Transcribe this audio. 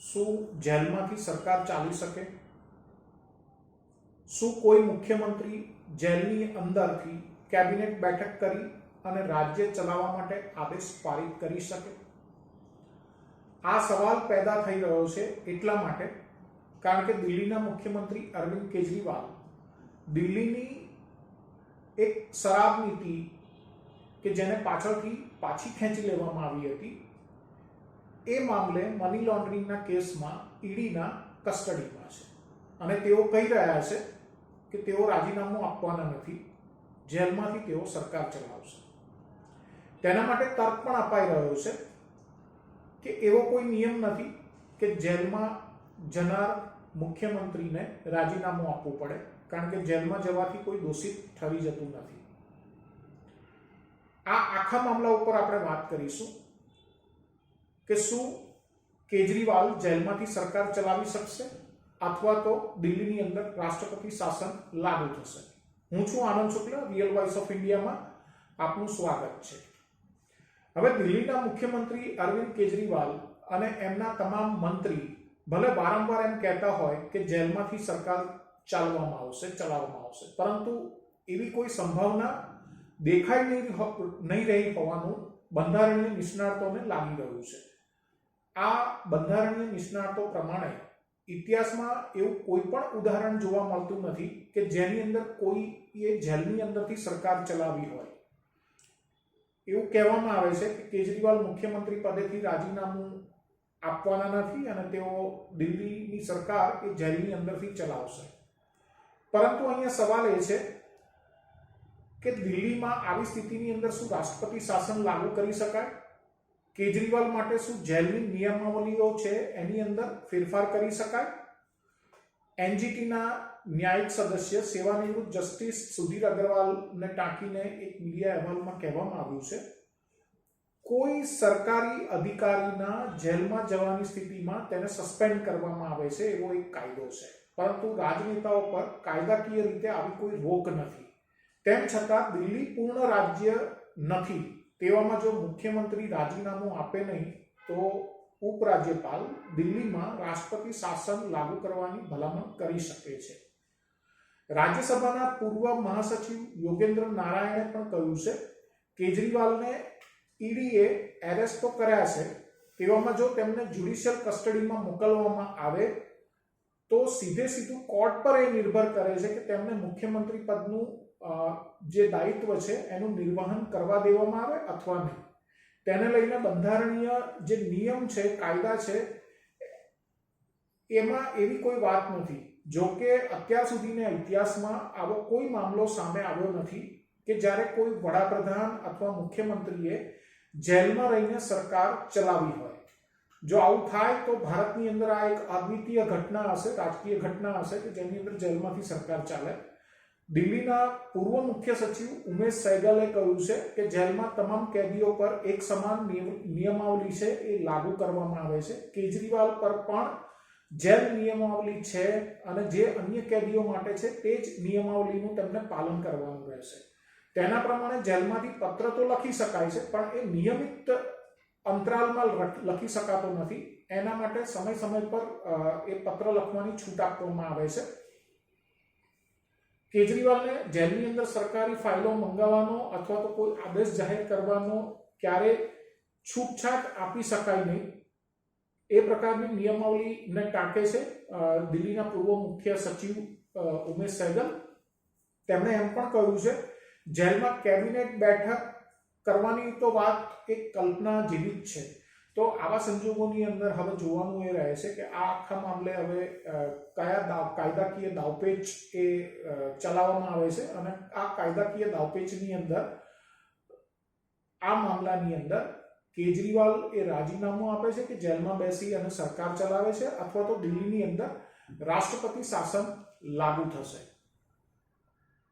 શું જેલમાંથી સરકાર ચાલી શકે? શું કોઈ મુખ્યમંત્રી જેલની અંદરથી કેબિનેટ બેઠક કરી અને રાજ્ય ચલાવવા માટે આદેશ પારિત કરી શકે? આ સવાલ પેદા થઈ રહ્યો છે એટલા માટે, કારણ કે દિલ્હીના મુખ્યમંત્રી અરવિંદ કેજરીવાલ દિલ્હીની એક શરાબ નીતિ કે જેને પાછળથી પાછી ખેંચી લેવામાં આવી હતી એ મામલે મની લોન્ડરિંગના કેસમાં ઈડીના કસ્ટડીમાં છે. અને તેઓ કહી રહ્યા છે કે તેઓ રાજીનામું આપવાના નથી. જેલમાંથી તેઓ સરકાર ચલાવશે. તેના માટે તર્ક પણ અપાઈ રહ્યો છે કે એવો કોઈ નિયમ નથી કે જેલમાં જનાર મુખ્યમંત્રીને રાજીનામું આપવું પડે, કારણ કે જેલમાં જવાથી કોઈ દોષિત ઠરી જતું નથી. આ આખા મામલા ઉપર આપણે વાત કરીશું. કે શું કેજરીવાલ જેલમાંથી સરકાર ચલાવી શકશે અથવા તો દિલ્હીની અંદર રાષ્ટ્રપતિ શાસન લાગુ થશે? હું છું Anand Shukla, real voice of ઇન્ડિયામાં આપનું સ્વાગત છે. હવે દિલ્હીના મુખ્યમંત્રી અરવિંદ કેજરીવાલ અને એમના તમામ મંત્રી ભલે વારંવાર એમ કહેતા હોય કે જેલમાંથી સરકાર ચાલવામાં આવશે, ચલાવવામાં આવશે, પરંતુ એવી કોઈ સંભાવના દેખાઈ નહીં નહીં રહી હોવાનું બંધારણીય નિષ્ણાતોને લાગી રહ્યું છે. આ બંધારણીય નિષ્ણાતો પ્રમાણે ઇતિહાસમાં એવું કોઈ પણ ઉદાહરણ જોવા મળતું નથી કે જેની અંદર કોઈ એ જેલની અંદરથી સરકાર ચલાવી હોય. એવું કહેવામાં આવે છે કે કેજરીવાલ મુખ્યમંત્રી પદેથી રાજીનામું આપવાના નથી અને તેઓ દિલ્હીની સરકાર એ જેલની અંદરથી ચલાવશે. પરંતુ અહીંયા સવાલ એ છે કે દિલ્હીમાં આવી સ્થિતિની અંદર શું રાષ્ટ્રપતિ શાસન લાગુ કરી શકાય? કેજરીવાલ માટે શું જેલની નિયમાવલીઓ છે એની અંદર ફેરફાર કરી શકાય? એનજીટીના ન્યાયિક સદસ્ય સેવાનિવૃત્ત જસ્ટિસ સુધીર અગ્રવાલને ટાંકીને એક મીડિયા અહેવાલમાં કહેવામાં આવ્યું છે, કોઈ સરકારી અધિકારીના જેલમાં જવાની સ્થિતિમાં તેને સસ્પેન્ડ કરવામાં આવે છે એવો એક કાયદો છે. પરંતુ રાજનેતાઓ પર કાયદાકીય રીતે આવી કોઈ રોક નથી. તેમ છતાં દિલ્હી પૂર્ણ રાજ્ય નથી. તેવામાં જો મુખ્યમંત્રી રાજીનામું આપે નહીં, તો ઉપરાજ્યપાલ દિલ્હીમાં રાષ્ટ્રપતિ શાસન લાગુ કરવાની ભલામણ કરી શકે છે. રાજ્યસભાના પૂર્વ મહાસચિવ યોગેન્દ્ર નારાયણે પણ કહ્યું છે, કેજરીવાલને ઈડીએ એરેસ્ટ તો કર્યા છે, તેવામાં જો તેમને જ્યુડિશિયલ કસ્ટડીમાં મોકલવામાં આવે, તો સીધે સીધું કોર્ટ પર એ નિર્ભર કરે છે કે તેમને મુખ્યમંત્રી પદનું જે દાયિત્વ છે એનું નિર્વહન કરવા દેવામાં આવે અથવા નહીં. તેને લઈને બંધારણીય જે નિયમ છે, કાયદા છે, એમાં એવી કોઈ વાત નથી. જો કે અત્યાર સુધીના ઇતિહાસમાં આવો કોઈ મામલો સામે આવ્યો નથી કે જ્યારે કોઈ વડાપ્રધાન અથવા મુખ્યમંત્રીએ જેલમાં રહીને સરકાર ચલાવી હોય. જો આવું થાય તો ભારતની અંદર આ એક અદ્વિતીય ઘટના હશે, રાજકીય ઘટના હશે કે જેની અંદર જેલમાંથી સરકાર ચાલે. દિલ્હીના પૂર્વ મુખ્ય સચિવ ઉમેશ સૈગલે કહ્યું છે કે જેલમાં તમામ કેદીઓ પર એક સમાન નિયમ- નિયમાવલી છે, એ લાગુ કરવામાં આવે છે. કેજરીવાલ પર પણ જેલ નિયમાવલી છે અને જે અન્ય કેદીઓ માટે છે, તે જ નિયમાવલીનું તેમને પાલન કરવાનું રહેશે. તેના પ્રમાણે જેલમાંથી પત્ર તો લખી શકાય છે, પણ એ નિયમિત અંતરાલમાં લખી શકાતો નથી. એના માટે સમય સમય પર એ પત્ર લખવાની છૂટ આપવામાં આવે છે. કેજરીવાલને જેલની અંદર સરકારી ફાઇલો મંગાવવાનો અથવા તો કોઈ આદેશ જાહેર કરવાનો ક્યારે છૂટછાટ આપી શકાય નહીં. એ પ્રકારની નિયમાવલીને ટાંકે છે દિલ્હીના પૂર્વ મુખ્ય સચિવ ઉમેશ સહેગલ તેમણે એમ પણ કહ્યું છે, જેલમાં કેબિનેટ બેઠક કરવાની તો વાત એક કલ્પના જેવી જ છે. તો આવા સંજોગોની અંદર હવે જોવાનું એ રહે છે કે આ આખા મામલે હવે કયા દાવ, કાયદાકીય દાવપેચ એ ચલાવવામાં આવે છે અને આ કાયદાકીય દાવપેચની અંદર, આ મામલાની અંદર કેજરીવાલ એ રાજીનામું આપે છે કે જેલમાં બેસી અને સરકાર ચલાવે છે અથવા તો દિલ્હીની અંદર રાષ્ટ્રપતિ શાસન લાગુ થશે.